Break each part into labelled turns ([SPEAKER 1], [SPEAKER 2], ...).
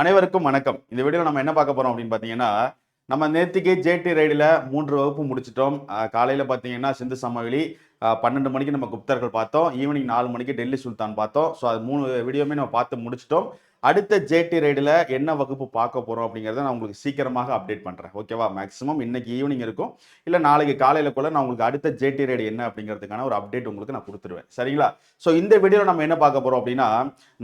[SPEAKER 1] அனைவருக்கும் வணக்கம். இந்த வீடியோ நம்ம என்ன பார்க்க போறோம் அப்படின்னு பார்த்தீங்கன்னா நம்ம நேத்திக்கு ஜேடி ரைடில் மூன்று வகுப்பு முடிச்சிட்டோம். காலையில் காலையில பார்த்தீங்கன்னா சிந்து சமவெளி பன்னெண்டு மணிக்கு நம்ம குப்தர்கள் பார்த்தோம். ஈவினிங் நாலு மணிக்கு டெல்லி சுல்தான் பார்த்தோம். ஸோ அது மூணு வீடியோமே நம்ம பார்த்து முடிச்சிட்டோம். அடுத்த ஜேடி ரைடில் என்ன வகுப்பு பார்க்க போகிறோம் அப்படிங்கிறத நான் உங்களுக்கு சீக்கிரமாக அப்டேட் பண்ணுறேன் ஓகேவா மேக்ஸிமம் இன்னைக்கு ஈவினிங் இருக்கும். இல்லை நாளைக்கு காலையில் கூட நான் உங்களுக்கு அடுத்த ஜேடி ரைடு என்ன அப்படிங்கிறதுக்கான ஒரு அப்டேட் உங்களுக்கு நான் கொடுத்துருவேன். சரிங்களா? ஸோ இந்த வீடியோவில் நம்ம என்ன பார்க்க போகிறோம் அப்படின்னா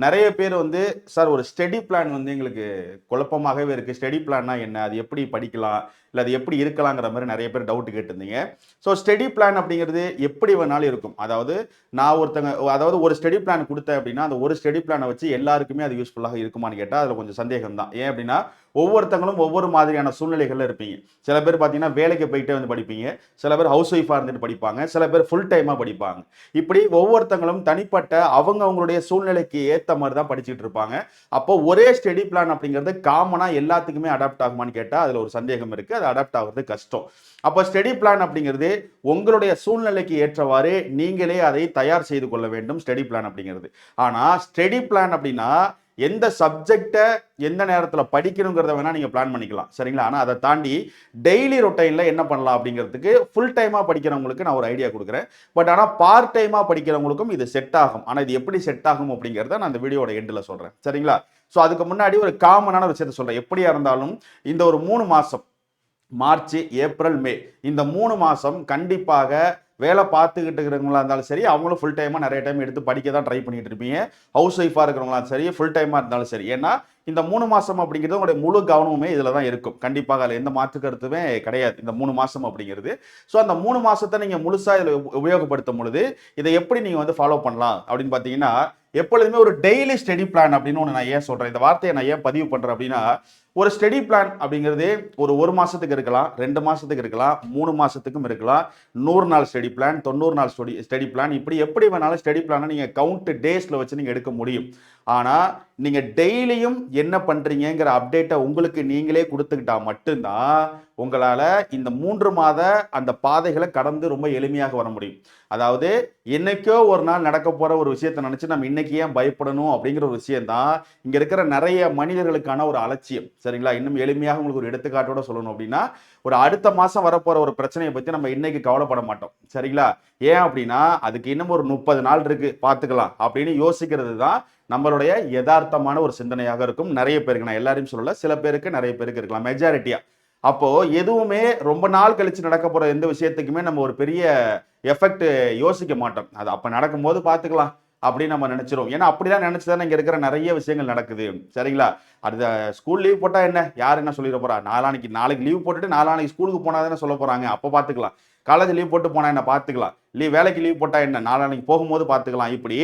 [SPEAKER 1] நிறைய பேர் வந்து சார் ஒரு ஸ்டடி பிளான் வந்து எங்களுக்கு குழப்பமாகவே இருக்குது ஸ்டடி பிளான்னா என்ன? அது எப்படி படிக்கலாம்? இல்லை அது எப்படி இருக்கலாங்கிற மாதிரி நிறைய பேர் டவுட் கேட்டிருந்தீங்க. ஸோ ஸ்டடி பிளான் அப்படிங்கிறது எப்படி வேணாலும் இருக்கும். அதாவது நான் ஒருத்தங்க அதாவது ஒரு ஸ்டடி பிளான் கொடுத்தேன் அப்படின்னா அந்த ஒரு ஸ்டடி பிளானை வச்சு எல்லாருக்குமே அது யூஸ்ஃபுல்லாக இருக்குமான்னு கேட்டால் அதில் கொஞ்சம் சந்தேகம் தான் ஏன் அப்படின்னா ஒவ்வொருத்தங்களும் ஒவ்வொரு மாதிரியான சூழ்நிலைகளில் இருப்பீங்க. சில பேர் பார்த்தீங்கன்னா வேலைக்கு போயிட்டே வந்து படிப்பீங்க. சில பேர் ஹவுஸ் ஒய்ஃபாக இருந்துட்டு படிப்பாங்க. சில பேர் ஃபுல் டைமாக படிப்பாங்க. இப்படி ஒவ்வொருத்தங்களும் தனிப்பட்ட அவங்க அவங்களுடைய சூழ்நிலைக்கு ஏற்ற மாதிரி தான் படிச்சுட்டு இருப்பாங்க. அப்போ ஒரே ஸ்டடி பிளான் அப்படிங்கிறது காமனாக எல்லாத்துக்குமே அடாப்ட் ஆகுமான்னு கேட்டால் அதில் ஒரு சந்தேகம் இருக்குது அது அடாப்ட் ஆகுறது கஷ்டம். அப்போ ஸ்டடி பிளான் அப்படிங்கிறது உங்களுடைய சூழ்நிலைக்கு ஏற்றவாறு நீங்களே அதை தயார் செய்து கொள்ள வேண்டும் ஸ்டடி பிளான் அப்படிங்கிறது. ஆனால் ஸ்டடி பிளான் அப்படின்னா எந்த சப்ஜெக்டை எந்த நேரத்தில் படிக்கணுங்கிறத வேணால் நீங்கள் பிளான் பண்ணிக்கலாம். சரிங்களா? ஆனால் அதை தாண்டி டெய்லி ரொட்டைனில் என்ன பண்ணலாம் அப்படிங்கிறதுக்கு ஃபுல் டைமாக படிக்கிறவங்களுக்கு நான் ஒரு ஐடியா கொடுக்குறேன். பட் ஆனால் பார்ட் டைமாக படிக்கிறவங்களுக்கும் இது செட் ஆகும். ஆனால் இது எப்படி செட் ஆகும் அப்படிங்கிறத நான் அந்த வீடியோட எண்டில் சொல்கிறேன் சரிங்களா? ஸோ அதுக்கு முன்னாடி ஒரு காமனான விஷயத்த சொல்கிறேன் எப்படியா இருந்தாலும் இந்த ஒரு மூணு மாதம் மார்ச் ஏப்ரல் மே இந்த மூணு மாதம் கண்டிப்பாக வேலை பார்த்துக்கிட்டு இருக்கிறவங்களா இருந்தாலும் சரி அவங்களும் ஃபுல் டைமாக நிறைய டைம் எடுத்து படிக்க தான் ட்ரை பண்ணிட்டு இருப்பீங்க. ஹவுஸ் ஒய்ஃபாக இருக்கிறவங்களா சரி ஃபுல் டைமாக இருந்தாலும் சரி. ஏன்னா இந்த மூணு மாதம் அப்படிங்கிறது உங்களுடைய முழு கவனமுமே இதில் தான் இருக்கும். கண்டிப்பாக அதில் எந்த மாற்று கருத்துமே கிடையாது இந்த மூணு மாதம் அப்படிங்கிறது. ஸோ அந்த மூணு மாதத்தை நீங்கள் முழுசாக இதில் உபயோகப்படுத்தும் பொழுது இதை எப்படி நீங்கள் வந்து ஃபாலோ பண்ணலாம் அப்படின்னு பார்த்தீங்கன்னா எப்பொழுதுமே ஒரு டெய்லி ஸ்டடி பிளான் அப்படின்னு ஒன்று நான் ஏன் சொல்கிறேன் இந்த வார்த்தையை நான் ஏன் பதிவு பண்ணுறேன் அப்படின்னா ஒரு ஸ்டடி பிளான் அப்படிங்கிறது ஒரு ஒரு மாதத்துக்கு இருக்கலாம் ரெண்டு மாதத்துக்கு இருக்கலாம் மூணு மாதத்துக்கும் இருக்கலாம் நூறு நாள் ஸ்டடி பிளான் தொண்ணூறு நாள் ஸ்டடி ஸ்டடி பிளான் இப்படி எப்படி வேணாலும் ஸ்டடி பிளானை நீங்கள் கவுண்ட் டேஸில் வச்சு நீங்கள் எடுக்க முடியும். ஆனால் நீங்கள் டெய்லியும் என்ன பண்ணுறீங்கிற அப்டேட்டை உங்களுக்கு நீங்களே கொடுத்துக்கிட்டா மட்டும்தான் உங்களால் இந்த மூன்று மாத அந்த பாதைகளை கடந்து ரொம்ப எளிமையாக வர முடியும். அதாவது என்னைக்கோ ஒரு நாள் நடக்க போகிற ஒரு விஷயத்தை நினச்சி நம்ம இன்னைக்கு ஏன் பயப்படணும் அப்படிங்கிற ஒரு விஷயம்தான் இங்கே இருக்கிற நிறைய மனிதர்களுக்கான ஒரு அலட்சியம். சரிங்களா? இன்னும் எளிமையாக உங்களுக்கு ஒரு எடுத்துக்காட்டோட சொல்லணும் அப்படின்னா ஒரு அடுத்த மாதம் வரப்போகிற ஒரு பிரச்சனையை பற்றி நம்ம இன்னைக்கு கவலைப்பட மாட்டோம். சரிங்களா? ஏன் அப்படின்னா அதுக்கு இன்னும் ஒரு முப்பது நாள் இருக்கு. பார்த்துக்கலாம். அப்படின்னு யோசிக்கிறது தான் நம்மளுடைய யதார்த்தமான ஒரு சிந்தனையாக இருக்கும். நிறைய பேருக்கு நான் எல்லாரையும் சொல்லல சில பேருக்கு நிறைய பேருக்கு இருக்கலாம். மெஜாரிட்டியா அப்போ எதுவுமே ரொம்ப நாள் கழிச்சு நடக்க போற எந்த விஷயத்துக்குமே நம்ம ஒரு பெரிய எஃபெக்ட் யோசிக்க மாட்டோம். அது அப்ப நடக்கும்போது பார்த்துக்கலாம் அப்படின்னு நம்ம நினைச்சிரும் ஏன்னா அப்படிலாம் நினைச்சுதானே இங்க இருக்கிற நிறைய விஷயங்கள் நடக்குது. சரிங்களா? அது ஸ்கூல் லீவ் போட்டா என்ன? யார் என்ன சொல்லிட போறா? நாளானைக்கு நாளைக்கு லீவ் போட்டுட்டு நாளானைக்கு ஸ்கூலுக்கு போனா தானே சொல்ல போறாங்க. அப்போ பார்த்துக்கலாம் காலேஜ் லீவ் போட்டு போனா என்ன? பார்த்துக்கலாம் லீவ் வேலைக்கு லீவ் போட்டால் என்ன? நாளைக்கு போகும்போது பார்த்துக்கலாம். இப்படி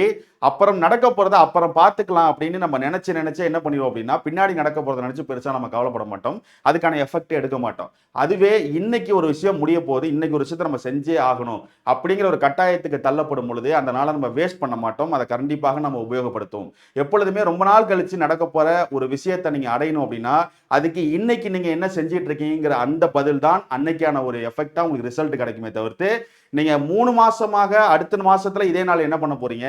[SPEAKER 1] அப்புறம் நடக்க போகிறத அப்புறம் பார்த்துக்கலாம் அப்படின்னு நம்ம நினச்சி நினைச்சு என்ன பண்ணிடுவோம் அப்படின்னா பின்னாடி நடக்க போகிறத நினச்சி பெருசாக நம்ம கவலைப்பட மாட்டோம். அதுக்கான எஃபெக்ட் எடுக்க மாட்டோம். அதுவே இன்னைக்கு ஒரு விஷயம் முடிய போகுது இன்னைக்கு ஒரு விஷயத்தை நம்ம செஞ்சே ஆகணும் அப்படிங்கிற ஒரு கட்டாயத்துக்கு தள்ளப்படும் பொழுது அந்த நாளை நம்ம வேஸ்ட் பண்ண மாட்டோம். அதை கண்டிப்பாக நம்ம உபயோகப்படுத்துவோம். எப்பொழுதுமே ரொம்ப நாள் கழித்து நடக்க போகிற ஒரு விஷயத்தை நீங்கள் அடையணும் அப்படின்னா அதுக்கு இன்னைக்கு நீங்கள் என்ன செஞ்சிட்டு இருக்கீங்கிற அந்த பதில் தான் அன்னைக்கான ஒரு எஃபெக்டாக உங்களுக்கு ரிசல்ட் கிடைக்குமே தவிர்த்து நீங்கள் மூணு மாதமாக அடுத்த மாதத்தில் இதே நாள் என்ன பண்ண போகிறீங்க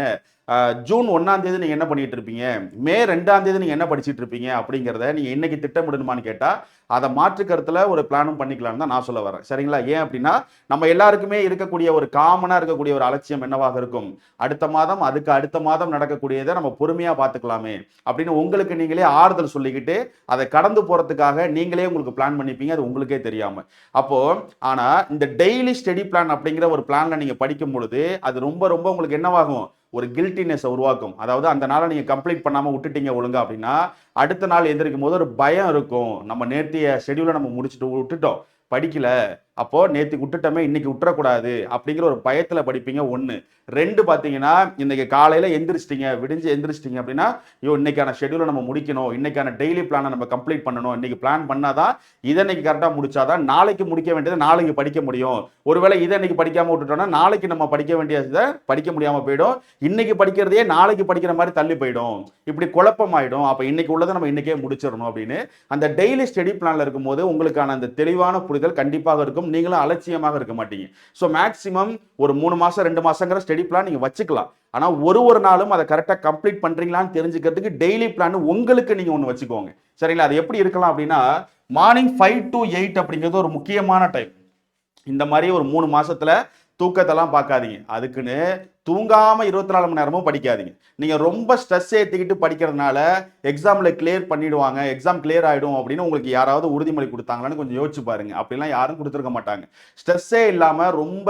[SPEAKER 1] ஜூன் ஒன்றாம் தேதி நீங்கள் என்ன பண்ணிட்டு இருப்பீங்க? மே ரெண்டாம் தேதி நீங்கள் என்ன படிச்சுட்டு இருப்பீங்க? அப்படிங்கிறத நீங்கள் இன்னைக்கு திட்டமிடணுமான்னு கேட்டால் அதை மாற்று கருத்தில் ஒரு பிளானும் பண்ணிக்கலாம்னு தான் நான் சொல்ல வரேன். சரிங்களா? ஏன் அப்படின்னா நம்ம எல்லாருக்குமே இருக்கக்கூடிய ஒரு காமனாக இருக்கக்கூடிய ஒரு அலட்சியம் என்னவாக இருக்கும்? அடுத்த மாதம் அதுக்கு அடுத்த மாதம் நடக்கக்கூடியதை நம்ம பொறுமையாக பார்த்துக்கலாமே அப்படின்னு உங்களுக்கு நீங்களே ஆறுதல் சொல்லிக்கிட்டு அதை கடந்து போகிறதுக்காக நீங்களே உங்களுக்கு பிளான் பண்ணிப்பீங்க. அது உங்களுக்கே தெரியாமல் அப்போது ஆனால் இந்த டெய்லி ஸ்டடி பிளான் அப்படிங்கிற ஒரு பிளானில் நீங்கள் படிக்கும் பொழுது அது ரொம்ப ரொம்ப உங்களுக்கு என்னவாகும்? ஒரு கில்ட்டினஸை உருவாக்கும். அதாவது அந்த நாளை நீங்கள் கம்ப்ளீட் பண்ணாமல் விட்டுட்டீங்க ஒழுங்கா அப்படின்னா அடுத்த நாள் எந்திரிக்கும் போது ஒரு பயம் இருக்கும். நம்ம நேர்த்திய ஷெடியூலை நம்ம முடிச்சுட்டு விட்டுட்டோம். படிக்கல. அப்போ நேற்று விட்டுட்டோமே இன்னைக்கு விட்டுறக்கூடாது அப்படிங்கிற ஒரு பயத்துல படிப்பீங்க ஒன்று ரெண்டு பார்த்தீங்கன்னா இன்னைக்கு காலையில எந்திரிச்சிட்டிங்க விடிஞ்சு எந்திரிச்சிட்டீங்க அப்படின்னா ஐயோ இன்னைக்கான ஷெடியூலை நம்ம முடிக்கணும் இன்னைக்கான டெய்லி பிளானை நம்ம கம்ப்ளீட் பண்ணணும். இன்னைக்கு பிளான் பண்ணாதான் இதை இன்னைக்கு கரெக்டாக முடிச்சாதான் நாளைக்கு முடிக்க வேண்டியதை நாளைக்கு படிக்க முடியும். ஒருவேளை இதை இன்னைக்கு படிக்காம விட்டுட்டோம்னா நாளைக்கு நம்ம படிக்க வேண்டியதை படிக்க முடியாம போயிடும். இன்னைக்கு படிக்கிறதையே நாளைக்கு படிக்கிற மாதிரி தள்ளி போயிடும். இப்படி குழப்பமாயிடும். அப்போ இன்னைக்கு உள்ளதை நம்ம இன்னைக்கே முடிச்சிடணும் அப்படின்னு. அந்த டெய்லி ஸ்டடி பிளான்ல இருக்கும்போது உங்களுக்கான அந்த தெளிவான புரிதல் கண்டிப்பாக இருக்கும். இருந்தாலும் நீங்களும் அலட்சியமாக இருக்க மாட்டீங்க. ஸோ மேக்ஸிமம் ஒரு மூணு மாதம் ரெண்டு மாதங்கிற ஸ்டடி பிளான் நீங்கள் வச்சுக்கலாம். ஆனால் ஒரு ஒரு நாளும் அதை கரெக்டாக கம்ப்ளீட் பண்ணுறீங்களான்னு தெரிஞ்சுக்கிறதுக்கு டெய்லி பிளான் உங்களுக்கு நீங்கள் ஒன்று வச்சுக்கோங்க. சரிங்களா? அது எப்படி இருக்கலாம் அப்படின்னா மார்னிங் ஃபைவ் டு எயிட் அப்படிங்கிறது ஒரு முக்கியமான டைம் இந்த மாதிரி ஒரு மூணு மாதத்தில் தூக்கத்தெல்லாம் பார்க்காதீங்க. அதுக்குன்னு தூங்காமல் இருபத்தி நாலு மணி நேரமும் படிக்காதீங்க. நீங்கள் ரொம்ப ஸ்ட்ரெஸ் ஏற்றிக்கிட்டு படிக்கிறதுனால எக்ஸாமில் கிளியர் பண்ணிடுவாங்க எக்ஸாம் கிளியர் ஆகிடும் அப்படின்னு உங்களுக்கு யாராவது உறுதிமொழி கொடுத்தாங்களான்னு கொஞ்சம் யோசிச்சு பாருங்க. அப்படிலாம் யாரும் கொடுத்துருக்க மாட்டாங்க. ஸ்ட்ரெஸ்ஸே இல்லாமல் ரொம்ப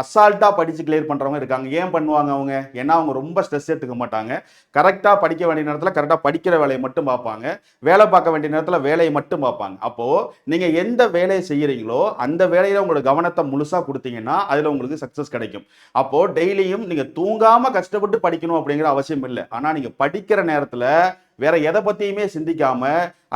[SPEAKER 1] அசால்ட்டாக படித்து கிளியர் பண்ணுறவங்க இருக்காங்க. ஏன் பண்ணுவாங்க அவங்க? ஏன்னா அவங்க ரொம்ப ஸ்ட்ரெஸ் எடுத்துக்க மாட்டாங்க. கரெக்டாக படிக்க வேண்டிய நேரத்தில் கரெக்டாக படிக்கிற வேலையை மட்டும் பார்ப்பாங்க. வேலை பார்க்க வேண்டிய நேரத்தில் வேலையை மட்டும் பார்ப்பாங்க. அப்போது நீங்கள் எந்த வேலையை செய்கிறீங்களோ அந்த வேலையில் உங்களோட கவனத்தை முழுசாக கொடுத்தீங்கன்னா அதில் உங்களுக்கு சக்ஸஸ் கிடைக்கும். அப்போது டெய்லியும் நீங்கள் தூங்காமல் கஷ்டப்பட்டு படிக்கணும் அப்படிங்கிற அவசியம் இல்லை. ஆனால் நீங்கள் படிக்கிற நேரத்தில் வேற எதை பத்தியுமே சிந்திக்காம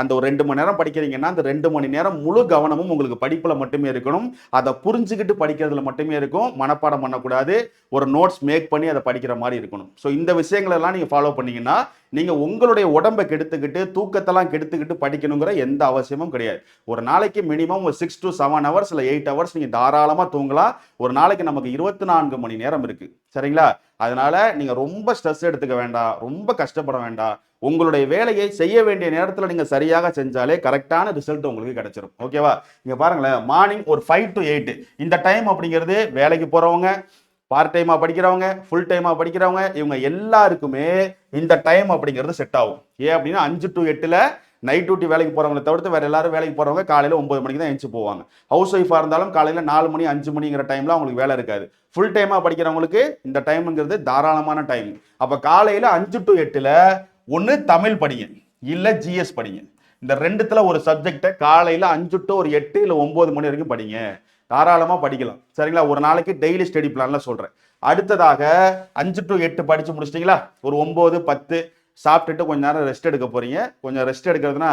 [SPEAKER 1] அந்த ஒரு ரெண்டு மணி நேரம் படிக்கிறீங்கன்னா அந்த ரெண்டு மணி நேரம் முழு கவனமும் உங்களுக்கு படிப்பில் மட்டுமே இருக்கணும். அதை புரிஞ்சுக்கிட்டு படிக்கிறதுல மட்டுமே இருக்கும். மனப்பாடம் பண்ணக்கூடாது. ஒரு நோட்ஸ் மேக் பண்ணி அதை படிக்கிற மாதிரி இருக்கணும். ஸோ இந்த விஷயங்களெல்லாம் நீங்கள் ஃபாலோ பண்ணீங்கன்னா நீங்கள் உங்களுடைய உடம்பை கெடுத்துக்கிட்டு தூக்கத்தெல்லாம் கெடுத்துக்கிட்டு படிக்கணுங்கிற எந்த அவசியமும் கிடையாது. ஒரு நாளைக்கு மினிமம் ஒரு சிக்ஸ் டு செவன் ஹவர்ஸ் இல்லை எயிட் ஹவர்ஸ் நீங்கள் தாராளமாக தூங்கலாம். ஒரு நாளைக்கு நமக்கு இருபத்தி நான்கு மணி நேரம் இருக்குது சரிங்களா? அதனால நீங்கள் ரொம்ப ஸ்ட்ரெஸ் எடுத்துக்க வேண்டாம். ரொம்ப கஷ்டப்பட வேண்டாம். உங்களுடைய வேலையை செய்ய வேண்டிய நேரத்தில் நீங்கள் சரியாக செஞ்சாலே கரெக்டான ரிசல்ட் உங்களுக்கு கிடைச்சிரும். ஓகேவா இங்கே பாருங்களேன் மார்னிங் ஒரு ஃபைவ் டு எயிட் இந்த டைம் அப்படிங்கிறது வேலைக்கு போகிறவங்க பார்ட் டைமாக படிக்கிறவங்க ஃபுல் டைமாக படிக்கிறவங்க இவங்க எல்லாருக்குமே இந்த டைம் அப்படிங்கிறது செட் ஆகும். ஏன் அப்படின்னா அஞ்சு டு எட்டில் நைட் டியூட்டி வேலைக்கு போகிறவங்களை தவிர்த்து வேறு எல்லாரும் வேலைக்கு போகிறவங்க காலையில் ஒம்பது மணிக்கு தான் எழுந்து போவாங்க. ஹவுஸ் ஒய்ஃபாக இருந்தாலும் காலையில் நாலு மணி அஞ்சு மணிங்கிற டைமில் அவங்களுக்கு வேலை இருக்காது. ஃபுல் டைமாக படிக்கிறவங்களுக்கு இந்த டைம்ங்கிறது தாராளமான டைம் அப்போ காலையில் அஞ்சு டு எட்டில் ஒன்று தமிழ் படிங்க இல்லை ஜிஎஸ் படிங்க. இந்த ரெண்டுத்துல ஒரு சப்ஜெக்டை காலையில் அஞ்சு டு ஒரு எட்டு இல்லை ஒம்பது மணி வரைக்கும் படிங்க. தாராளமாக படிக்கலாம். சரிங்களா? ஒரு நாளைக்கு டெய்லி ஸ்டடி பிளான்ல சொல்கிறேன் அடுத்ததாக அஞ்சு டு எட்டு படித்து முடிச்சிட்டிங்களா? ஒரு ஒம்பது பத்து சாப்பிட்டுட்டு கொஞ்ச நேரம் ரெஸ்ட் எடுக்க போறீங்க. கொஞ்சம் ரெஸ்ட் எடுக்கிறதுனா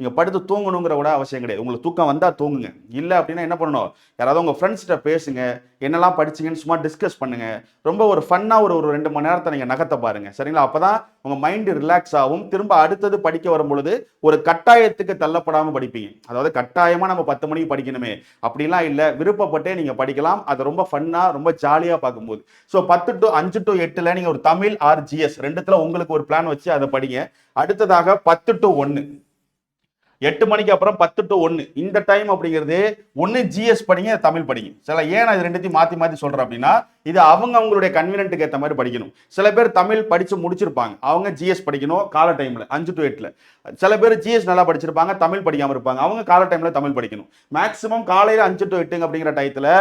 [SPEAKER 1] நீங்கள் படுத்து தூங்கணுங்கிற கூட அவசியம் கிடையாது. உங்களுக்கு தூக்கம் வந்தால் தூங்குங்க. இல்லை அப்படின்னா என்ன பண்ணணும்? யாராவது உங்கள் ஃப்ரெண்ட்ஸ்கிட்ட பேசுங்க. என்னெல்லாம் படிச்சீங்கன்னு சும்மா டிஸ்கஸ் பண்ணுங்கள் ரொம்ப ஒரு ஃபன்னாக ஒரு ஒரு ரெண்டு மணி நேரத்தை நீங்கள் நகர்த்த பாருங்கள் சரிங்களா? அப்பதான் உங்கள் மைண்டு ரிலாக்ஸ் ஆகும் திரும்ப அடுத்தது படிக்க வரும் பொழுது ஒரு கட்டாயத்துக்கு தள்ளப்படாமல் படிப்பீங்க. அதாவது கட்டாயமாக நம்ம பத்து மணிக்கு படிக்கணுமே. அப்படிலாம் இல்லை. விருப்பப்பட்டே நீங்கள் படிக்கலாம். அது ரொம்ப ஃபன்னாக ரொம்ப ஜாலியாக பார்க்கும்போது. ஸோ பத்து டு அஞ்சு டு எட்டில் நீங்கள் ஒரு தமிழ் ஆர் ஜிஎஸ் ரெண்டுத்தில் உங்களுக்கு ஒரு பிளான் வச்சு அதை படிங்க. அடுத்ததாக பத்து டு ஒன்று எட்டு மணிக்கு அப்புறம் பத்து டு ஒன்று இந்த டைம் அப்படிங்கிறது ஒன்று ஜிஎஸ் படிங்க தமிழ் படிங்க. சில ஏன் நான் இது ரெண்டுத்தையும் மாற்றி மாற்றி சொல்கிறேன் அப்படின்னா இது அவங்க அவங்களுடைய கன்வீனியன்ட்டுக்கு ஏற்ற மாதிரி படிக்கணும். சில பேர் தமிழ் படித்து முடிச்சிருப்பாங்க. அவங்க ஜிஎஸ் படிக்கணும் கால டைமில் அஞ்சு டு எட்டில். சில பேர் ஜிஎஸ் நல்லா படிச்சிருப்பாங்க தமிழ் படிக்காமல் இருப்பாங்க. அவங்க கால டைமில் தமிழ் படிக்கணும். மேக்ஸிமம் காலையில் அஞ்சு டு எட்டுங்க அப்படிங்கிற டயத்தில்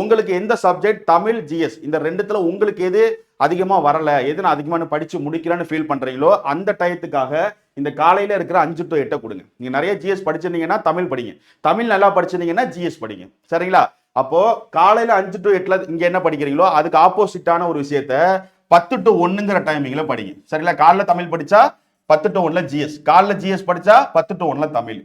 [SPEAKER 1] உங்களுக்கு எந்த சப்ஜெக்ட் தமிழ் ஜிஎஸ் இந்த ரெண்டுத்துல உங்களுக்கு எது அதிகமாக வரல எது நான் அதிகமான படித்து முடிக்கிறேன்னு ஃபீல் பண்ணுறீங்களோ அந்த டயத்துக்காக இந்த காலையில் இருக்கிற அஞ்சு டு எட்டை கொடுங்க. நீங்கள் நிறைய ஜிஎஸ் படிச்சிருந்தீங்கன்னா தமிழ் படிங்க. தமிழ் நல்லா படிச்சிருந்தீங்கன்னா ஜிஎஸ் படிங்க. சரிங்களா? அப்போது காலையில் அஞ்சு டு எட்டில் இங்கே என்ன படிக்கிறீங்களோ அதுக்கு ஆப்போசிட்டான ஒரு விஷயத்த பத்து டு ஒன்றுங்கிற டைமிங்கில் படிங்க. சரிங்களா? காலைல தமிழ் படித்தா பத்து டு ஒன்றில் ஜிஎஸ் காலைல ஜிஎஸ் படித்தா பத்து டு ஒன்ல தமிழ்.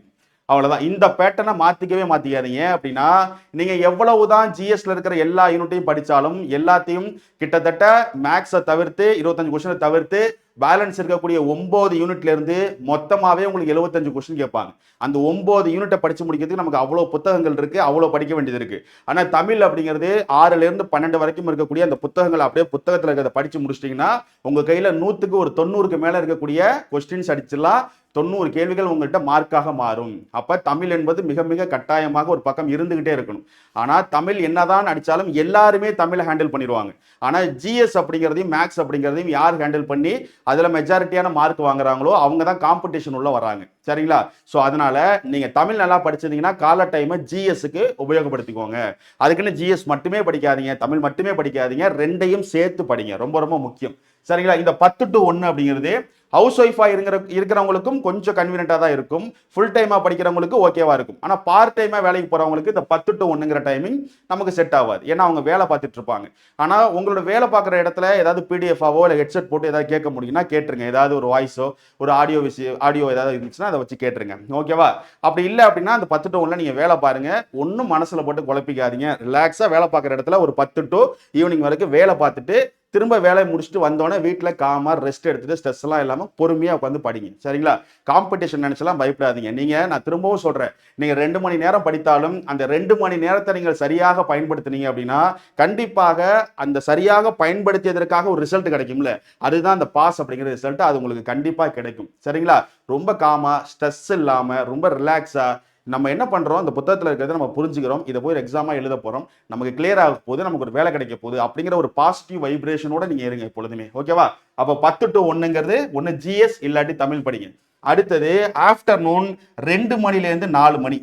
[SPEAKER 1] அவ்வளோதான் இந்த பேட்டனை மாற்றிக்கவே மாற்றிக்காதீங்க அப்படின்னா அப்படின்னா எவ்வளவு எவ்வளவுதான் ஜிஎஸ்ல இருக்கிற எல்லா யூனிட்டையும் படித்தாலும் எல்லாத்தையும் கிட்டத்தட்ட மேக்ஸை தவிர்த்து இருபத்தஞ்சு கொஸ்டினை தவிர்த்து பேலன்ஸ் இருக்கக்கூடிய ஒம்பது யூனிட்லேருந்து மொத்தமாகவே உங்களுக்கு எழுபத்தஞ்சு கொஸ்டின் கேட்பாங்க. அந்த ஒம்பது யூனிட்டை படித்து முடிக்கிறதுக்கு நமக்கு அவ்வளோ புத்தகங்கள் இருக்குது அவ்வளோ படிக்க வேண்டியது இருக்குது ஆனால் தமிழ் அப்படிங்கிறது ஆறுலேருந்து பன்னெண்டு வரைக்கும் இருக்கக்கூடிய அந்த புத்தகங்கள் அப்படியே புத்தகத்தில் இருக்கிறத படித்து முடிச்சிட்டிங்கன்னா உங்கள் கையில் நூற்றுக்கு ஒரு தொண்ணூறுக்கு மேலே இருக்கக்கூடிய கொஸ்டின்ஸ் அடிச்சிடலாம். தொண்ணூறு கேள்விகள் உங்கள்கிட்ட மார்க்காக மாறும். அப்போ தமிழ் என்பது மிக மிக கட்டாயமாக ஒரு பக்கம் இருந்துகிட்டே இருக்கணும். ஆனால் தமிழ் என்னதான் அடித்தாலும் எல்லாருமே தமிழை ஹேண்டில் பண்ணிடுவாங்க. ஆனால் ஜிஎஸ் அப்படிங்கிறதையும் மேக்ஸ் அப்படிங்கிறதையும் யார் ஹேண்டில் பண்ணி அதில் மெஜாரிட்டியான மார்க் வாங்குறாங்களோ அவங்க தான் காம்படிஷன் உள்ள வராங்க. சரிங்களா? ஸோ அதனால நீங்கள் தமிழ் நல்லா படிச்சிருந்தீங்கன்னா கால டைமை ஜிஎஸ்க்கு உபயோகப்படுத்திக்கோங்க. அதுக்குன்னு ஜிஎஸ் மட்டுமே படிக்காதீங்க தமிழ் மட்டுமே படிக்காதீங்க ரெண்டையும் சேர்த்து படிங்க. ரொம்ப ரொம்ப முக்கியம். சரிங்களா? இந்த பத்து டு ஒன்று அப்படிங்கிறது ஹவுஸ் ஒய்ஃபாக இருக்கிற இருக்கிறவங்களுக்கும் கொஞ்சம் கன்வீனியண்ட்டாக தான் இருக்கும். ஃபுல் டைமாக படிக்கிறவங்களுக்கு ஓகேவாக இருக்கும். ஆனால் பார்ட் டைமாக வேலைக்கு போகிறவங்களுக்கு இந்த பத்து டு ஒன்றுங்கிற டைமிங் நமக்கு செட் ஆகாது. ஏன்னா அவங்க வேலை பார்த்துட்டு இருப்பாங்க. ஆனால் உங்களோட வேலை பார்க்குற இடத்துல ஏதாவது பிடிஎஃபாவோ இல்லை ஹெட்செட் போட்டு ஏதாவது கேட்க முடியும்னா கேட்டுருங்க. ஏதாவது ஒரு வாய்ஸோ ஒரு ஆடியோ விஷயம் ஆடியோ ஏதாவது இருந்துச்சுன்னா அதை வச்சு கேட்டுருங்க. ஓகேவா அப்படி இல்லை அப்படின்னா அந்த பத்து டு ஒன்றில் நீங்கள் வேலை பாருங்கள் ஒன்றும் மனசில் போட்டு குழப்பிக்காதீங்க. ரிலாக்ஸாக வேலை பார்க்குற இடத்துல ஒரு பத்து டு ஈவினிங் வரைக்கும் வேலை பார்த்துட்டு திரும்ப வேலையை முடிச்சுட்டு வந்தோடனே வீட்டில் காமா ரெஸ்ட் எடுத்துட்டு ஸ்ட்ரெஸ் எல்லாம் இல்லாமல் பொறுமையாக உட்காந்து படிங்க. சரிங்களா? காம்படிஷன் நினச்சலாம் பயப்படாதீங்க. நீங்கள் நான் திரும்பவும் சொல்கிறேன் நீங்கள் ரெண்டு மணி நேரம் படித்தாலும் அந்த ரெண்டு மணி நேரத்தை நீங்கள் சரியாக பயன்படுத்துனீங்க அப்படின்னா கண்டிப்பாக அந்த சரியாக பயன்படுத்தியதற்காக ஒரு ரிசல்ட் கிடைக்கும்ல. அதுதான் அந்த பாஸ் அப்படிங்கிற ரிசல்ட் அது உங்களுக்கு கண்டிப்பாக கிடைக்கும். சரிங்களா? ரொம்ப காமா ஸ்ட்ரெஸ் இல்லாமல் ரொம்ப ரிலாக்ஸாக நம்ம என்ன பண்ணுறோம் அந்த புத்தகத்தில் இருக்கிறத நம்ம புரிஞ்சுக்கிறோம். இதை போய் எக்ஸாமா எழுத போகிறோம் நமக்கு கிளியர் ஆக போகுது. நமக்கு ஒரு வேலை கிடைக்க போகுது அப்படிங்கிற ஒரு பாசிட்டிவ் வைப்ரேஷனோட நீங்கள் இருங்க எப்பொழுதுமே. ஓகேவா அப்போ பத்து டு ஒன்றுங்கிறது ஒன்று ஜிஎஸ் இல்லாட்டி தமிழ் படிங்க. அடுத்தது ஆஃப்டர்நூன் ரெண்டு மணிலேருந்து நாலு மணி.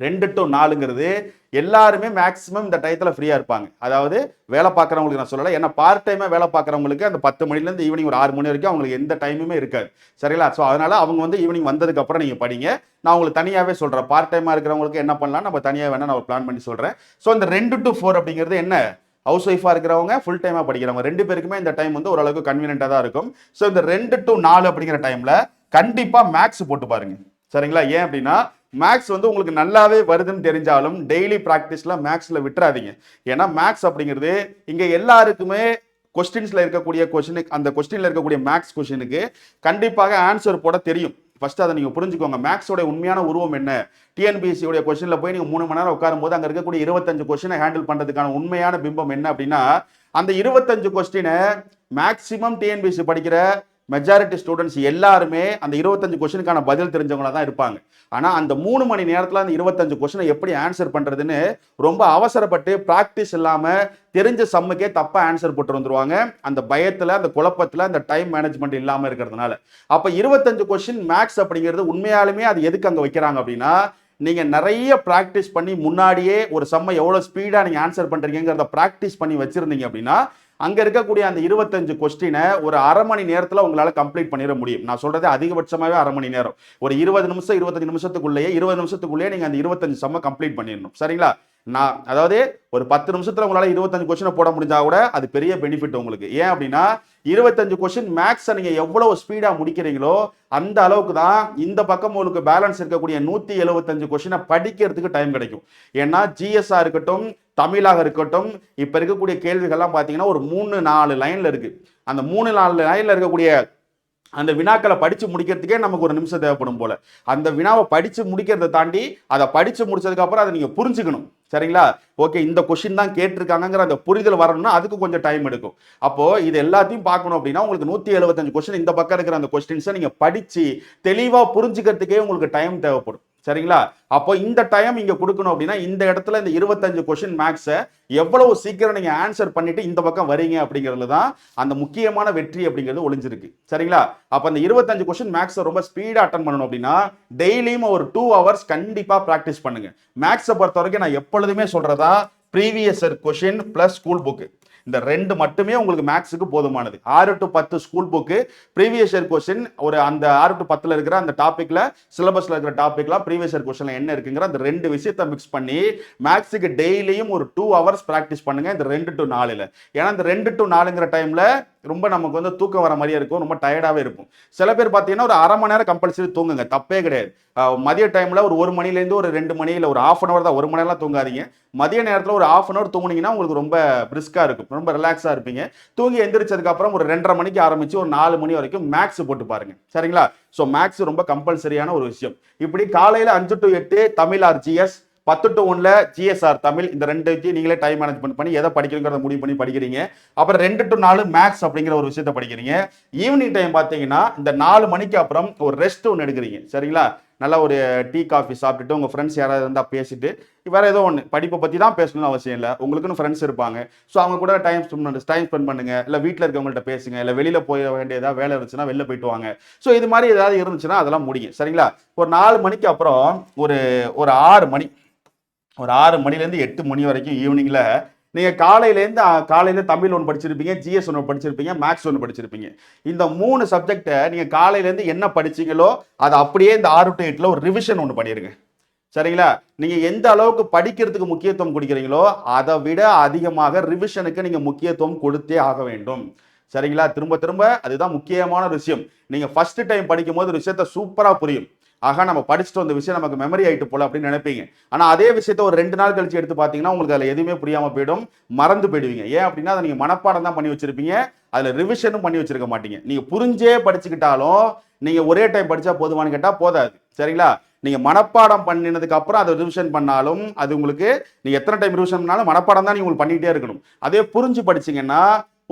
[SPEAKER 1] ரெண்டு டு நாலுங்கிறது எல்லாருமே மேக்ஸிமம் இந்த டயத்தில் ஃப்ரீயாக இருப்பாங்க. அதாவது வேலை பார்க்குறவங்களுக்கு நான் சொல்லலை. ஏன்னா பார்ட் டைமாக வேலை பார்க்குறவங்களுக்கு அந்த பத்து மணிலேருந்து ஈவினிங் ஒரு ஆறு மணி வரைக்கும் அவங்களுக்கு எந்த டைமுமே இருக்காது. சரிங்களா? ஸோ அதனால் அவங்க வந்து ஈவினிங் வந்ததுக்கப்புறம் நீங்கள் படிங்க. நான் உங்களுக்கு தனியாகவே சொல்கிறேன் பார்ட் டைமாக இருக்கிறவங்களுக்கு என்ன பண்ணலாம்? நம்ம தனியாக வேணால் நான் பிளான் பண்ணி சொல்கிறேன் ஸோ இந்த ரெண்டு டு ஃபோர் அப்படிங்கிறது என்ன? ஹவுஸ் ஒய்ஃபாக இருக்கிறவங்க ஃபுல் டைமாக படிக்கிறவங்க. ரெண்டு பேருக்குமே இந்த டைம் வந்து ஓரளவுக்கு கன்வீனியண்ட்டாக தான் இருக்கும். ஸோ இந்த ரெண்டு டு நாலு அப்படிங்கிற டைமில் கண்டிப்பாக மேக்ஸ் போட்டு பாருங்க. சரிங்களா? ஏன் அப்படின்னா மேக்ஸ் வந்து உங்களுக்கு நல்லாவே வருதுன்னு தெரிஞ்சாலும் டெய்லி ப்ராக்டிஸில் மேக்ஸில் விட்டுறாதீங்க. ஏன்னா மேக்ஸ் அப்படிங்கிறது இங்கே எல்லாருக்குமே கொஸ்டின்ஸில் இருக்கக்கூடிய கொஸ்டினுக்கு அந்த கொஸ்டினில் இருக்கக்கூடிய மேக்ஸ் கொஸ்டினுக்கு கண்டிப்பாக ஆன்சர் போட தெரியும். ஃபர்ஸ்ட் அதை நீங்கள் புரிஞ்சுக்கோங்க. மேக்ஸோட உண்மையான உருவம் என்ன? டிஎன்பிஎஸ்சி கொஸ்டினில் போய் நீங்கள் மூணு மணி நேரம் உட்காரும் போது அங்கே இருக்கக்கூடிய இருபத்தஞ்சு கொஸ்டினை ஹேண்டில் பண்ணுறதுக்கான உண்மையான பிம்பம் என்ன அப்படின்னா அந்த இருபத்தஞ்சு கொஸ்டினை மேக்ஸிமம் டிஎன்பிஎஸ்சி படிக்கிற மெஜாரிட்டி ஸ்டூடெண்ட்ஸ் எல்லாருமே அந்த இருபத்தஞ்சு கொஸ்டினுக்கான பதில் தெரிஞ்சவங்களா தான் இருப்பாங்க. ஆனால் அந்த மூணு மணி நேரத்தில் அந்த இருபத்தஞ்சு கொஸ்டினை எப்படி ஆன்சர் பண்ணுறதுன்னு ரொம்ப அவசரப்பட்டு ப்ராக்டிஸ் இல்லாமல் தெரிஞ்ச சம்முக்கே தப்பாக ஆன்சர் போட்டு வந்துருவாங்க. அந்த பயத்தில் அந்த குழப்பத்தில் அந்த டைம் மேனேஜ்மெண்ட் இல்லாமல் இருக்கிறதுனால. அப்போ இருபத்தஞ்சு கொஸ்டின் மேக்ஸ் அப்படிங்கிறது உண்மையாலுமே அது எதுக்கு அங்கே வைக்கிறாங்க அப்படின்னா நீங்கள் நிறைய ப்ராக்டிஸ் பண்ணி முன்னாடியே ஒரு செம்மை எவ்வளோ ஸ்பீடாக நீங்கள் ஆன்சர் பண்ணுறீங்கிறத ப்ராக்டிஸ் பண்ணி வச்சுருந்தீங்க அப்படின்னா அங்கே இருக்கக்கூடிய அந்த இருபத்தஞ்சு கொஸ்டினை ஒரு அரை மணி நேரத்தில் உங்களால் கம்ப்ளீட் பண்ணிட முடியும். நான் சொல்கிறது அதிகபட்சமாகவே அரை மணி நேரம். ஒரு இருபது நிமிஷம் இருபத்தஞ்சு நிமிஷத்துக்குள்ளேயே இருபது நிமிஷத்துக்குள்ளேயே நீங்கள் அந்த இருபத்தஞ்சு செம்ம கம்ப்ளீட் பண்ணிடணும். சரிங்களா? நான் அதாவது ஒரு பத்து நிமிஷத்தில் உங்களால் இருபத்தஞ்சு கொஸ்டினை போட முடிஞ்சா கூட அது பெரிய பெனிஃபிட் உங்களுக்கு. ஏன் அப்படின்னா இருபத்தஞ்சு கொஸ்டின் மேக்ஸை நீங்கள் எவ்வளோ ஸ்பீடாக முடிக்கிறீங்களோ அந்த அளவுக்கு தான் இந்த பக்கம் உங்களுக்கு பேலன்ஸ் இருக்கக்கூடிய நூற்றி எழுபத்தஞ்சு கொஸ்டினை படிக்கிறதுக்கு டைம் கிடைக்கும். ஏன்னா ஜிஎஸ்ஆ இருக்கட்டும் தமிழாக இருக்கட்டும் இப்போ இருக்கக்கூடிய கேள்விகள்லாம் பார்த்தீங்கன்னா ஒரு மூணு நாலு லைனில் இருக்குது அந்த மூணு நாலு லைனில் இருக்கக்கூடிய அந்த வினாக்களை படித்து முடிக்கிறதுக்கே நமக்கு ஒரு நிமிஷம் தேவைப்படும் போல. அந்த வினாவை படித்து முடிக்கிறத தாண்டி அதை படித்து முடிச்சதுக்கப்புறம் அதை நீங்கள் புரிஞ்சுக்கணும். சரிங்களா? ஓகே இந்த கொஷின் தான் கேட்டிருக்காங்கிற அந்த புரிதல் வரணும்னா அதுக்கு கொஞ்சம் டைம் எடுக்கும். அப்போ இது எல்லாத்தையும் பார்க்கணும் அப்படின்னா உங்களுக்கு நூற்றி எழுபத்தஞ்சு கொஸ்டின் இந்த பக்கம் இருக்கிற அந்த கொஸ்டின்ஸை நீங்கள் படித்து தெளிவாக புரிஞ்சுக்கிறதுக்கே உங்களுக்கு டைம் தேவைப்படும். சரிங்களா? அப்போ இந்த டைம் இங்க கொடுக்கணும் அப்படின்னா இந்த இடத்துல இந்த இருபத்தஞ்சு கொஸ்டின் மேக்ஸை எவ்வளவு சீக்கிரம் நீங்க ஆன்சர் பண்ணிட்டு இந்த பக்கம் வரீங்க அப்படிங்கிறதுல தான் அந்த முக்கியமான வெற்றி அப்படிங்கிறது ஒளிஞ்சிருக்கு. சரிங்களா? அப்போ அந்த இருபத்தஞ்சு கொஸ்டின் மேக்ஸை ரொம்ப ஸ்பீடாக அட்டன் பண்ணணும் அப்படின்னா டெய்லியும் ஒரு டூ ஹவர்ஸ் கண்டிப்பா ப்ராக்டிஸ் பண்ணுங்க. மேக்ஸை பொறுத்த வரைக்கும் நான் எப்பொழுதுமே சொல்றதா previous question plus school book இந்த ரெண்டு மட்டுமே உங்களுக்கு மேக்ஸுக்கு போதுமானது. ஆறு டு பத்து school book previous year question ஒரு அந்த ஆறு டு பத்தில் இருக்கிற அந்த டாப்பிக்கில் சிலபஸில் இருக்கிற டாப்பிக்லாம் ப்ரீவியஸ் இயர் கொஸ்டினில் என்ன இருக்குங்கிற அந்த ரெண்டு விஷயத்தை மிக்ஸ் பண்ணி மேக்ஸுக்கு டெய்லியும் ஒரு டூ ஹவர்ஸ் ப்ராக்டிஸ் பண்ணுங்கள் இந்த ரெண்டு டு நாலில். ஏன்னா இந்த ரெண்டு டு நாலுங்கிற டைமில் ரொம்ப நமக்கு வந்து தூக்கம் வர மாதிரியே இருக்கும் ரொம்ப டயர்டாகவே இருக்கும் சில பேர் பார்த்தீங்கன்னா ஒரு அரை மணி நேரம் கம்பல்சரி தூங்குங்க. தப்பே கிடையாது. மதிய டைமில் ஒரு ஒரு மணிலேருந்து ஒரு ரெண்டு மணி இல்லை ஒரு ஆஃப் அன் அவர் தான் ஒரு மணி நேரம் தூங்காதீங்க. மதிய நேரத்தில் ஒரு ஆஃப் அன் ஹவர் தூங்குனீங்கன்னா உங்களுக்கு ரொம்ப பிரிஸ்காக இருக்கும். ரொம்ப ரிலாக்ஸாக இருப்பீங்க. தூங்கி எந்திரிச்சதுக்கப்புறம் ஒரு ரெண்டரை மணிக்கு ஆரம்பித்து ஒரு நாலு மணி வரைக்கும் மேக்ஸ் போட்டு பாருங்க. சரிங்களா? ஸோ மேக்ஸ் ரொம்ப கம்பல்சரியான ஒரு விஷயம். இப்படி காலையில் அஞ்சு டு எட்டு தமிழ் ஆர்ஜிஎஸ் பத்து டு ஒன்ல ஜிஎஸ்ஆர் தமிழ் இந்த ரெண்டு நீங்களே டைம் மேனேஜ்மெண்ட் பண்ணி எதை படிக்கணுங்கிறத முடிவு பண்ணி படிக்கிறீங்க. அப்புறம் ரெண்டு டு நாலு மேக்ஸ் அப்படிங்கிற ஒரு விஷயத்த படிக்கிறீங்க. ஈவினிங் டைம் பார்த்தீங்கன்னா இந்த நாலு மணிக்கு அப்புறம் ஒரு ரெஸ்ட் ஒன்று எடுக்கிறீங்க. சரிங்களா? நல்லா ஒரு டீ காஃபி சாப்பிட்டுட்டு உங்கள் ஃப்ரெண்ட்ஸ் யாராவது இருந்தால் பேசிட்டு வேறு ஏதோ ஒன்று படிப்பை பற்றி தான் பேசணும்னு அவசியம் இல்லை. உங்களுக்குன்னு ஃப்ரெண்ட்ஸ் இருப்பாங்க. ஸோ அவங்க கூட டைம் ஸ்பெண்ட் டைம் ஸ்பெண்ட் பண்ணுங்கள் இல்லை வீட்டில் இருக்கவங்கள்ட்ட பேசுங்க. இல்லை வெளியில் போய் வேண்டிய ஏதாவது வேலை இருந்துச்சுன்னா வெளில போயிட்டு வாங்க. ஸோ இது மாதிரி ஏதாவது இருந்துச்சுன்னா அதெல்லாம் முடியும் சரிங்களா? ஒரு நாலு மணிக்கு அப்புறம் ஒரு ஒரு ஆறு மணி ஒரு ஆறு மணிலேருந்து எட்டு மணி வரைக்கும் ஈவினிங்கில் நீங்கள் காலையிலேருந்து காலையில் தமிழ் ஒன்று படிச்சிருப்பீங்க ஜிஎஸ் ஒன்று படிச்சிருப்பீங்க மேக்ஸ் ஒன்று படிச்சிருப்பீங்க. இந்த மூணு சப்ஜெக்டை நீங்கள் காலையிலேருந்து என்ன படிச்சீங்களோ அதை அப்படியே இந்த ஆறு டு எட்டில் ஒரு ரிவிஷன் ஒன்று பண்ணிடுங்க சரிங்களா? நீங்கள் எந்த அளவுக்கு படிக்கிறதுக்கு முக்கியத்துவம் கொடுக்குறீங்களோ அதை விட அதிகமாக ரிவிஷனுக்கு நீங்கள் முக்கியத்துவம் கொடுத்தே ஆக வேண்டும். சரிங்களா? திரும்ப திரும்ப அதுதான் முக்கியமான விஷயம். நீங்கள் ஃபஸ்ட்டு டைம் படிக்கும் போது ஒரு விஷயத்த சூப்பராக புரியும். ஆகா நம்ம படிச்சுட்டு வந்த விஷயம் நமக்கு மெமரி ஆயிட்டு போல அப்படின்னு நினைப்பீங்க. ஆனால் அதே விஷயத்த ஒரு ரெண்டு நாள் கழிச்சு எடுத்து பார்த்தீங்கன்னா உங்களுக்கு அதில் எதுவுமே புரியாமல் போயிடும். மறந்து போயிடுவீங்க. ஏன் அப்படின்னா அதை நீங்கள் மனப்பாடம் தான் பண்ணி வச்சிருப்பீங்க. அதில் ரிவிஷனும் பண்ணி வச்சிருக்க மாட்டீங்க. நீங்கள் புரிஞ்சே படிச்சுக்கிட்டாலும் நீங்கள் ஒரே டைம் படித்தா போதுமான்னு கேட்டால் போதாது. சரிங்களா? நீங்கள் மனப்பாடம் பண்ணினதுக்கு அப்புறம் அதை ரிவிஷன் பண்ணாலும் அது உங்களுக்கு நீங்கள் எத்தனை டைம் ரிவிஷன் பண்ணாலும் மனப்பாடம் தான் நீங்கள் உங்களுக்கு பண்ணிகிட்டே இருக்கணும். அதே புரிஞ்சு படிச்சீங்கன்னா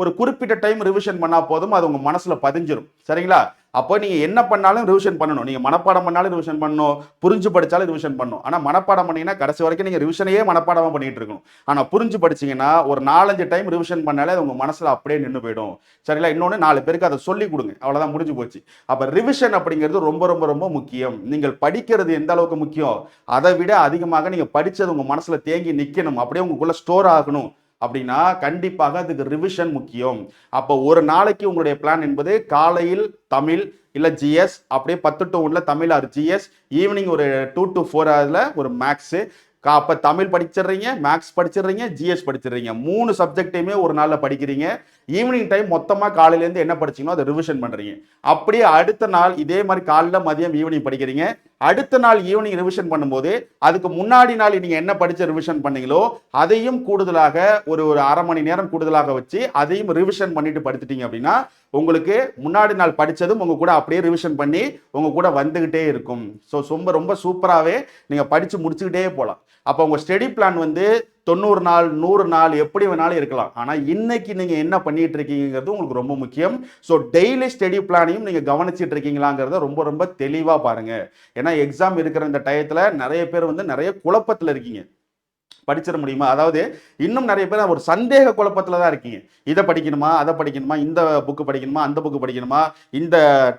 [SPEAKER 1] ஒரு குறிப்பிட்ட டைம் ரிவிஷன் பண்ணால் போதும் அது உங்கள் மனசில் பதிஞ்சிடும் சரிங்களா? அப்போ நீங்கள் என்ன பண்ணாலும் ரிவிஷன் பண்ணணும். நீங்கள் மனப்பாடம் பண்ணாலும் ரிவிஷன் பண்ணணும். புரிஞ்சு படித்தாலும் ரிவிஷன் பண்ணணும். ஆனால் மனப்பாடம் பண்ணிங்கன்னா கடைசி வரைக்கும் நீங்கள் ரிவிஷனையே மனப்பாடமாக பண்ணிட்டு இருக்கணும். ஆனால் புரிஞ்சு படிச்சீங்கன்னா ஒரு நாலஞ்சு டைம் ரிவிஷன் பண்ணாலே அது உங்கள் மனசில் அப்படியே நின்று போயிடும். சரிங்களா? இன்னொன்று நாலு பேருக்கு அதை சொல்லி கொடுங்க. அவ்வளோதான் முடிஞ்சு போச்சு. அப்போ ரிவிஷன் அப்படிங்கிறது ரொம்ப ரொம்ப ரொம்ப முக்கியம். நீங்கள் படிக்கிறது எந்த அளவுக்கு முக்கியம்? அதை விட அதிகமாக நீங்கள் படித்தது உங்கள் மனசில் தேங்கி நிற்கணும் அப்படியே உங்களுக்குள்ளே ஸ்டோர் ஆகணும். அப்படின்னா கண்டிப்பாக அதுக்கு ரிவிஷன் முக்கியம். அப்போ ஒரு நாளைக்கு உங்களுடைய பிளான் என்பது காலையில் தமிழ் இல்லை ஜிஎஸ் அப்படியே பத்து டு ஒன்றில் தமிழ் ஆர் ஜிஎஸ் ஈவினிங் ஒரு டூ டு ஃபோர் ஹவர்ஸில் ஒரு மேக்ஸு அப்போ தமிழ் படிச்சிடுறீங்க மேக்ஸ் படிச்சிடுறீங்க ஜிஎஸ் படிச்சிடுறீங்க. மூணு சப்ஜெக்டையுமே ஒரு நாளில் படிக்கிறீங்க. ஈவினிங் டைம் மொத்தமாக காலையிலேருந்து என்ன படிச்சீங்களோ அதை ரிவிஷன் பண்ணுறீங்க அப்படியே அடுத்த நாள் இதே மாதிரி காலைல மதியம் ஈவினிங் படிக்கிறீங்க. அடுத்த நாள் ஈவினிங் ரிவிஷன் பண்ணும்போது அதுக்கு முன்னாடி நாள் நீங்கள் என்ன படித்து ரிவிஷன் பண்ணீங்களோ அதையும் கூடுதலாக ஒரு ஒரு அரை மணி நேரம் கூடுதலாக வச்சு அதையும் ரிவிஷன் பண்ணிட்டு படுத்துட்டீங்க அப்படின்னா உங்களுக்கு முன்னாடி நாள் படித்ததும் உங்கள் கூட அப்படியே ரிவிஷன் பண்ணி உங்கள் கூட வந்துக்கிட்டே இருக்கும். ஸோ ரொம்ப ரொம்ப சூப்பராகவே நீங்கள் படித்து முடிச்சுக்கிட்டே போகலாம் அப்போ உங்கள் ஸ்டடி பிளான் வந்து தொண்ணூறு நாள் நூறு நாள் எப்படி வேணாலும் இருக்கலாம். ஆனால் இன்னைக்கு நீங்கள் என்ன பண்ணிட்டு இருக்கீங்கிறது உங்களுக்கு ரொம்ப முக்கியம். ஸோ டெய்லி ஸ்டடி பிளானையும் நீங்கள் கவனிச்சிட்டு இருக்கீங்களாங்கிறத ரொம்ப ரொம்ப தெளிவாக பாருங்கள் ஏன்னா எக்ஸாம் இருக்கிற இந்த டயத்தில் நிறைய பேர் வந்து நிறைய குழப்பத்தில் இருக்கீங்க. படிச்சிட முடியுமா? அதாவது இன்னும் நிறைய பேர் ஒரு சந்தேக குழப்பத்தில் தான் இருக்கீங்க. இதை படிக்கணுமா அதை படிக்கணுமா இந்த புக்கு படிக்கணுமா அந்த புக்கு படிக்கணுமா இந்த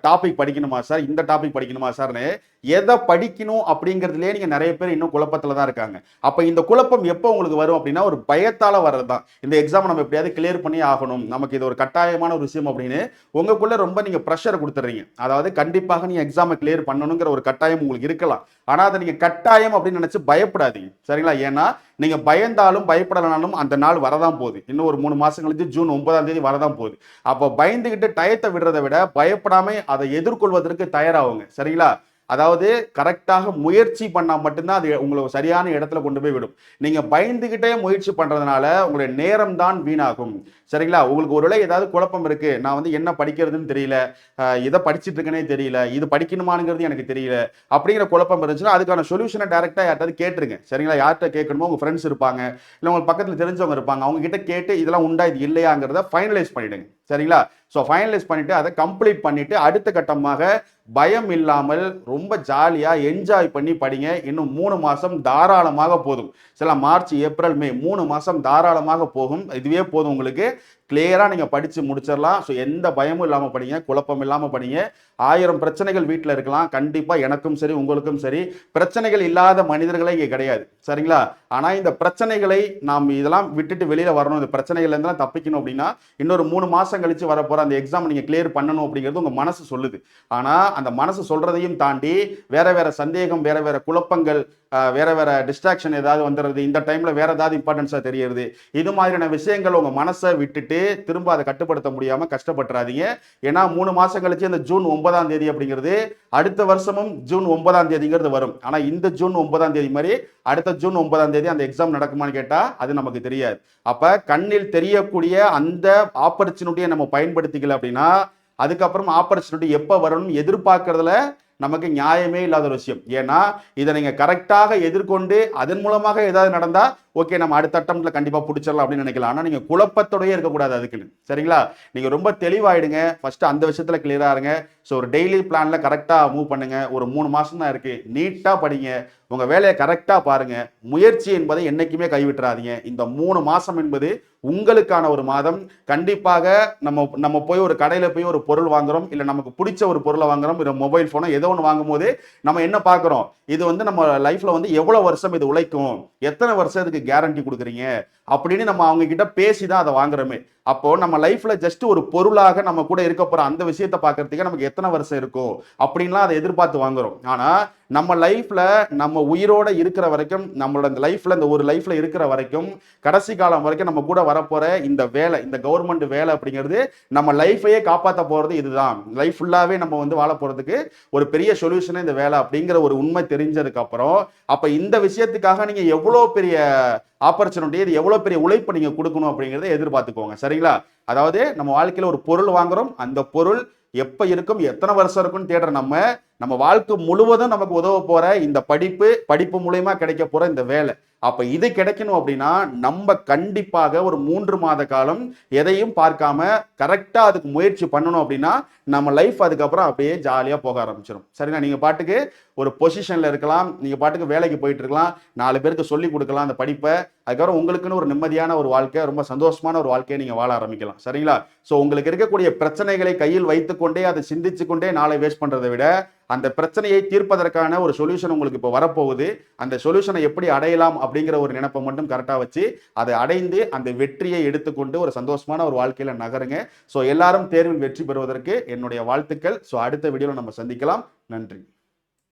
[SPEAKER 1] டாபிக் படிக்கணுமா சார் இந்த டாபிக் படிக்கணுமா சார்னு எதை படிக்கணும் அப்படிங்கிறதுலே நீங்கள் நிறைய பேர் இன்னும் குழப்பத்தில் தான் இருக்காங்க. அப்போ இந்த குழப்பம் எப்போ உங்களுக்கு வரும் அப்படின்னா ஒரு பயத்தால் வர்றது தான் இந்த எக்ஸாம் நம்ம எப்படியாவது கிளியர் பண்ணி ஆகணும். நமக்கு இது ஒரு கட்டாயமான ஒரு விஷயம் அப்படின்னு உங்களுக்குள்ளே ரொம்ப நீங்கள் ப்ரெஷர் கொடுத்துட்றீங்க அதாவது கண்டிப்பாக நீங்கள் எக்ஸாமை கிளியர் பண்ணணுங்கிற ஒரு கட்டாயம் உங்களுக்கு இருக்கலாம். ஆனால் அதை நீங்கள் கட்டாயம் அப்படின்னு நினச்சி பயப்படாதீங்க. சரிங்களா? ஏன்னா நீங்கள் பயந்தாலும் பயப்படலனாலும் அந்த நாள் வரதான் போகுது. இன்னும் ஒரு மூணு மாதம் கழிச்சு ஜூன் ஒன்பதாம் தேதி வரதான் போகுது. அப்போ பயந்துக்கிட்டு டயத்தை விடுறதை விட பயப்படாமல் அதை எதிர்கொள்வதற்கு தயாராகுங்க. சரிங்களா? அதாவது கரெக்டாக முயற்சி பண்ணால் மட்டும்தான் அது உங்களை சரியான இடத்துல கொண்டு போய் விடும். நீங்கள் பயந்துகிட்டே முயற்சி பண்ணுறதுனால உங்களுடைய நேரம் தான் வீணாகும். சரிங்களா? உங்களுக்கு ஒருவேளை ஏதாவது குழப்பம் இருக்கு. நான் வந்து என்ன படிக்கிறதுன்னு தெரியல. இதை படிச்சிட்டு இருக்கேனே தெரியல. இது படிக்கணுமாங்கிறது எனக்கு தெரியல. அப்படிங்கிற குழப்பம் இருந்துச்சுன்னா அதுக்கான சொல்யூஷனை டேரெக்டாக யார்ட்டாவது கேட்டுருங்க. சரிங்களா? யார்கிட்ட கேட்கணுமோ உங்க ஃப்ரெண்ட்ஸ் இருப்பாங்க. இல்லை உங்களுக்கு பக்கத்தில் தெரிஞ்சவங்க இருப்பாங்க. அவங்க கிட்ட கேட்டு இதெல்லாம் உண்டா? இது இல்லையாங்கிறத ஃபைனலைஸ் பண்ணிடுங்க. சரிங்களா? ஸோ ஃபைனலைஸ் பண்ணிட்டு அதை கம்ப்ளீட் பண்ணிட்டு அடுத்த கட்டமாக பயம் இல்லாமல் ரொம்ப ஜாலியாக என்ஜாய் பண்ணி படிங்க. இன்னும் மூணு மாதம் தாராளமாக போதும். சில மார்ச் ஏப்ரல் மே மூணு மாதம் தாராளமாக போகும். இதுவே போதும் உங்களுக்கு. கிளியராக நீங்கள் படித்து முடிச்சிடலாம். ஸோ எந்த பயமும் இல்லாமல் படிங்க குழப்பம் இல்லாமல் படிங்க. ஆயிரம் பிரச்சனைகள் வீட்டில் இருக்கலாம். கண்டிப்பாக எனக்கும் சரி உங்களுக்கும் சரி. பிரச்சனைகள் இல்லாத மனிதர்களே இங்கே கிடையாது. சரிங்களா? ஆனால் இந்த பிரச்சனைகளை நாம் இதெல்லாம் விட்டுட்டு வெளியில் வரணும். இந்த பிரச்சனைகள்லேருந்துலாம் தப்பிக்கணும் அப்படின்னா இன்னொரு மூணு மாதம் கழித்து வரப்போகிற அந்த எக்ஸாம் நீங்கள் கிளியர் பண்ணணும் அப்படிங்கிறது உங்கள் மனசு சொல்லுது. ஆனால் அந்த மனசு சொல்கிறதையும் தாண்டி வேற வேற சந்தேகம் வேற வேற குழப்பங்கள் வேற வேற டிஸ்ட்ராக்ஷன் ஏதாவது வந்துடுறது. இந்த டைமில் வேற ஏதாவது இம்பார்ட்டன்ஸாக தெரியுது இது மாதிரியான விஷயங்கள் உங்கள் மனசை விட்டுட்டு திரும்ப அதை கட்டுப்படுத்த முடியாமல் கஷ்டப்பட்டுறாதீங்க. ஏன்னா மூணு மாதம் கழிச்சு இந்த ஜூன் ஒன்பதாம் தேதி அப்படிங்கிறது அடுத்த வருஷமும் ஜூன் ஒன்பதாம் தேதிங்கிறது வரும். ஆனால் இந்த ஜூன் ஒன்பதாம் தேதி மாதிரி அடுத்த ஜூன் ஒன்பதாம் தேதி அந்த எக்ஸாம் நடக்குமான்னு கேட்டால் அது நமக்கு தெரியாது. அப்போ கண்ணில் தெரியக்கூடிய அந்த ஆப்பர்ச்சுனிட்டியை நம்ம பயன்படுத்திக்கல அப்படின்னா அதுக்கப்புறம் ஆப்பர்ச்சுனிட்டி எப்போ வரணும்னு எதிர்பார்க்கறதுல நமக்கு நியாயமே இல்லாத ஒரு விஷயம். ஏன்னா இதை நீங்கள் கரெக்டாக எதிர்கொண்டு அதன் மூலமாக ஏதாவது நடந்தால் ஓகே நம்ம அடுத்த அட்டம்ல கண்டிப்பாக பிடிச்சிடலாம் அப்படின்னு நினைக்கலாம். ஆனால் நீங்கள் குழப்பத்தோடயே இருக்கக்கூடாது அதுக்குன்னு. சரிங்களா? நீங்கள் ரொம்ப தெளிவாயிடுங்க. ஃபஸ்ட்டு அந்த விஷயத்தில் கிளியராக இருங்க. ஸோ ஒரு டெய்லி பிளானில் கரெக்டாக மூவ் பண்ணுங்கள் ஒரு மூணு மாதம் தான் இருக்குது நீட்டாக படிங்க. உங்கள் வேலையை கரெக்டாக பாருங்கள் முயற்சி என்பதை என்றைக்குமே கைவிட்டுறாதீங்க. இந்த மூணு மாதம் என்பது உங்களுக்கான ஒரு மாதம். கண்டிப்பாக நம்ம நம்ம போய் ஒரு கடையில் போய் ஒரு பொருள் வாங்குறோம். இல்லை நமக்கு பிடிச்ச ஒரு பொருளை வாங்குறோம். இல்லை மொபைல் ஃபோனோ ஏதோ ஒன்று வாங்கும்போது நம்ம என்ன பார்க்குறோம்? இது வந்து நம்ம லைஃப்பில் வந்து எவ்வளோ வருஷம் இது உழைக்கும்? எத்தனை வருஷம் இதுக்கு கேரண்டி கொடுக்குறீங்க? அப்படின்னு நம்ம அவங்க கிட்ட பேசி தான் அதை வாங்குறோமே. அப்போ நம்ம லைஃப்ல ஜஸ்ட் ஒரு பொருளாக நம்ம கூட இருக்க போற அந்த விஷயத்த பாக்குறதுக்கே நமக்கு எத்தனை வருஷம் இருக்கும்? அப்படின்லாம் அதை எதிர்பார்த்து வாங்குறோம். ஆனா நம்ம லைஃப்ல நம்ம உயிரோட இருக்கிற வரைக்கும் நம்மளோட இந்த லைஃப்ல இந்த ஒரு லைஃப்ல இருக்கிற வரைக்கும் கடைசி காலம் வரைக்கும் நம்ம கூட வரப்போற இந்த வேலை இந்த கவர்மெண்ட் வேலை அப்படிங்கிறது நம்ம லைஃபையே காப்பாற்ற போறது இதுதான். லைஃப் ஃபுல்லாவே நம்ம வந்து வாழ போறதுக்கு ஒரு பெரிய சொல்யூஷனே இந்த வேலை அப்படிங்கிற ஒரு உண்மை தெரிஞ்சதுக்கு அப்புறம் அப்ப இந்த விஷயத்துக்காக நீங்க எவ்வளவு பெரிய ஆப்பர்ச்சுனிட்டி இது எவ்வளோ பெரிய உழைப்பு நீங்க கொடுக்கணும் அப்படிங்கறத எதிர்பார்த்துக்கோங்க. சரிங்களா? அதாவது நம்ம வாழ்க்கையில ஒரு பொருள் வாங்குறோம். அந்த பொருள் எப்ப இருக்கும்? எத்தனை வருஷம் இருக்கும்னு தேடுற நம்ம நம்ம வாழ்க்கை முழுவதும் நமக்கு உதவ போற இந்த படிப்பு படிப்பு மூலயமா கிடைக்க போற இந்த வேலை. அப்ப இது கிடைக்கணும் அப்படின்னா நம்ம கண்டிப்பாக ஒரு மூன்று மாத காலம் எதையும் பார்க்காம கரெக்டா அதுக்கு முயற்சி பண்ணணும் அப்படின்னா நம்ம லைஃப் அதுக்கப்புறம் அப்படியே ஜாலியா போக ஆரம்பிச்சிடும் சரிங்களா நீங்க பாட்டுக்கு ஒரு பொசிஷன்ல இருக்கலாம் நீங்க பாட்டுக்கு வேலைக்கு போயிட்டு இருக்கலாம் நாலு பேருக்கு சொல்லி கொடுக்கலாம் அந்த படிப்பை அதுக்கப்புறம் உங்களுக்குன்னு ஒரு நிம்மதியான ஒரு வாழ்க்கை ரொம்ப சந்தோஷமான ஒரு வாழ்க்கையை நீங்க வாழ ஆரம்பிக்கலாம். சரிங்களா? ஸோ உங்களுக்கு இருக்கக்கூடிய பிரச்சனைகளை கையில் வைத்துக்கொண்டே அதை சிந்திச்சு கொண்டே நாளை வேஸ்ட் பண்றதை விட அந்த பிரச்சனையை தீர்ப்பதற்கான ஒரு சொல்யூஷன் உங்களுக்கு இப்போ வரப்போகுது. அந்த சொல்யூஷனை எப்படி அடையலாம் அப்படிங்கிற ஒரு நினைப்பை மட்டும் கரெக்டாக வச்சு அதை அடைந்து அந்த வெற்றியை எடுத்துக்கொண்டு ஒரு சந்தோஷமான ஒரு வாழ்க்கையில் நகருங்க. ஸோ எல்லாரும் தேர்வில் வெற்றி பெறுவதற்கு என்னுடைய வாழ்த்துக்கள். ஸோ அடுத்த வீடியோவில் நம்ம சந்திக்கலாம். நன்றி.